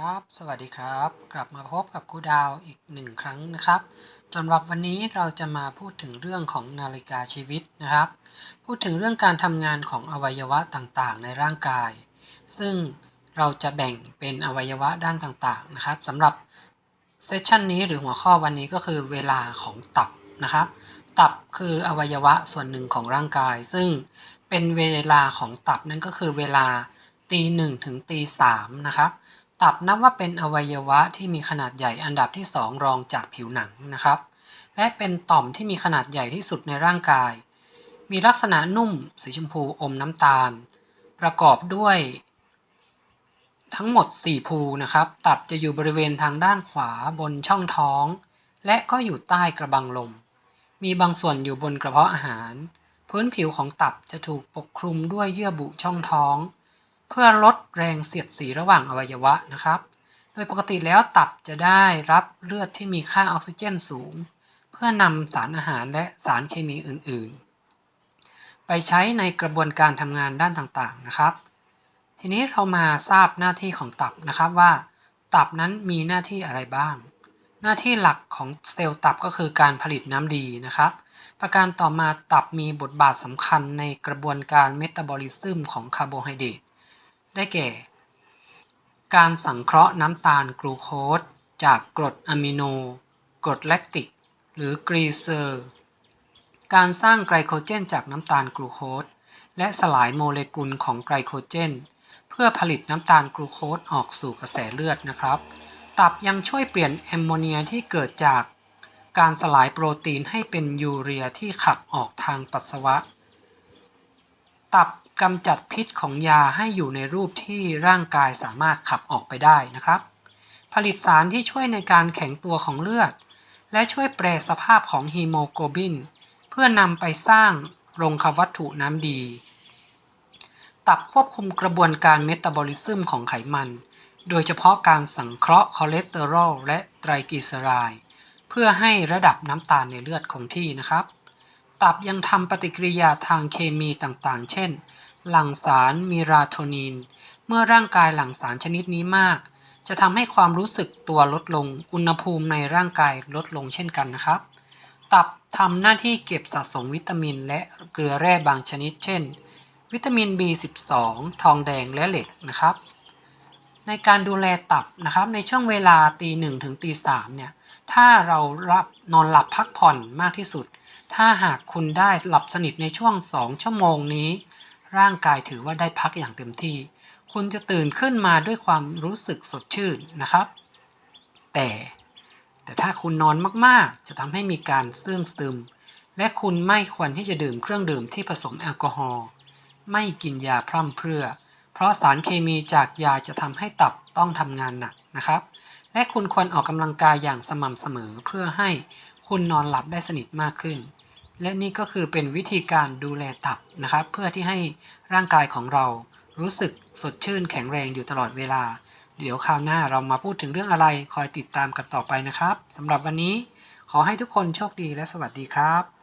ครับ สวัสดีครับ กลับมาพบกับครูดาวอีกหนึ่งครั้งนะครับสำหรับวันนี้เราจะมาพูดถึงเรื่องของนาฬิกาชีวิตนะครับ พูดถึงเรื่องการทำงานของอวัยวะต่างๆ ในร่างกาย ซึ่งเราจะแบ่งเป็นอวัยวะด้านต่างๆนะครับสำหรับเซสชันนี้หรือหัวข้อวันนี้ก็คือเวลาของตับนะครับ ตับคืออวัยวะส่วนหนึ่งของร่างกาย ซึ่งเป็นเวลาของตับนั่นก็คือเวลาตีหนึ่งถึงตีสามนะครับ ตับนับว่าเป็นอวัยวะที่มีขนาดใหญ่อันดับที่ 2 รองจากผิวหนังนะครับ และเป็นต่อมที่มีขนาดใหญ่ที่สุดในร่างกาย มีลักษณะนุ่มสีชมพูอมน้ำตาล ประกอบด้วย ทั้งหมด 4 ภูนะครับ ตับจะอยู่บริเวณทางด้านขวาบนช่องท้อง และก็อยู่ใต้กระบังลม มีบางส่วนอยู่บนกระเพาะอาหาร พื้นผิวของตับจะถูกปกคลุมด้วยเยื่อบุช่องท้อง เพื่อลดแรงเสียดสีระหว่างอวัยวะนะครับ โดยปกติแล้วตับจะได้รับเลือดที่มีค่าออกซิเจนสูง เพื่อนำสารอาหารและสารเคมีอื่นๆ ไปใช้ในกระบวนการทำงานด้านต่างๆนะครับ ทีนี้เรามาทราบหน้าที่ของตับนะครับว่า ตับนั้นมีหน้าที่อะไรบ้าง หน้าที่หลักของเซลล์ตับก็คือการผลิตน้ำดีนะครับประการต่อมาตับมีบทบาทสำคัญในกระบวนการเมตาบอลิซึมของคาร์โบไฮเดรต ได้แก่ การสังเคราะห์น้ำตาลกลูโคสจากกรดอะมิโน กรดแลคติก หรือกรีเซอร์ การสร้างไกลโคเจนจากน้ำตาลกลูโคสและสลายโมเลกุลของไกลโคเจน เพื่อผลิตน้ำตาลกลูโคสออกสู่กระแสเลือดนะครับ ตับยังช่วยเปลี่ยนแอมโมเนียที่เกิดจากการสลายโปรตีนให้เป็นยูเรียที่ขับออกทางปัสสาวะ ตับ กำจัดพิษของยาให้อยู่ในรูปที่ร่างกายสามารถขับออกไปได้นะครับ ผลิตสารที่ช่วยในการแข็งตัวของเลือด และช่วยแปรสภาพของฮีโมโกลบิน เพื่อนำไปสร้างโรงควัตถุน้ำดี ตับควบคุมกระบวนการเมตาบอลิซึมของไขมัน โดยเฉพาะการสังเคราะห์คอเลสเตอรอลและไตรกลีเซอไรด์เพื่อให้ระดับน้ำตาลในเลือดคงที่นะครับ ตับยังทำปฏิกิริยาทางเคมีต่างๆ เช่น หลั่งสารมีราโทนิน เมื่อร่างกายหลั่งสารชนิดนี้มาก จะทำให้ความรู้สึกตัวลดลง อุณหภูมิในร่างกายลดลงเช่นกันนะครับ ตับทำหน้าที่เก็บสะสมวิตามินและเกลือแร่บางชนิด เช่น วิตามิน B12 ทองแดงและเหล็กนะครับ ในการดูแลตับนะครับในช่วงเวลาตีหนึ่งถึงตีสามเนี่ยถ้าเรารับนอนหลับพักผ่อนมากที่สุด ถ้าหากคุณได้หลับสนิทในช่วง2ชั่วโมงนี้ ร่างกายถือว่าได้พักอย่างเต็มที่ คุณจะตื่นขึ้นมาด้วยความรู้สึกสดชื่นนะครับ แต่ แต่ถ้าคุณนอนมากๆ จะทำให้มีการเสื่องซึม และคุณไม่ควรที่จะดื่มเครื่องดื่มที่ผสมแอลกอฮอล์ไม่กินยาพร่ำเพรื่อ เพราะสารเคมีจากยาจะทำให้ตับต้องทำงานหนักนะครับ และคุณควรออกกำลังกายอย่างสม่ำเสมอเพื่อให้คุณนอนหลับได้สนิทมากขึ้น และนี่ก็คือเป็นวิธีการดูแลตับนะครับ เพื่อที่ให้ร่างกายของเรารู้สึกสดชื่นแข็งแรงอยู่ตลอดเวลา เดี๋ยวคราวหน้าเรามาพูดถึงเรื่องอะไรคอยติดตามกันต่อไปนะครับสำหรับวันนี้ขอให้ทุกคนโชคดีและสวัสดีครับ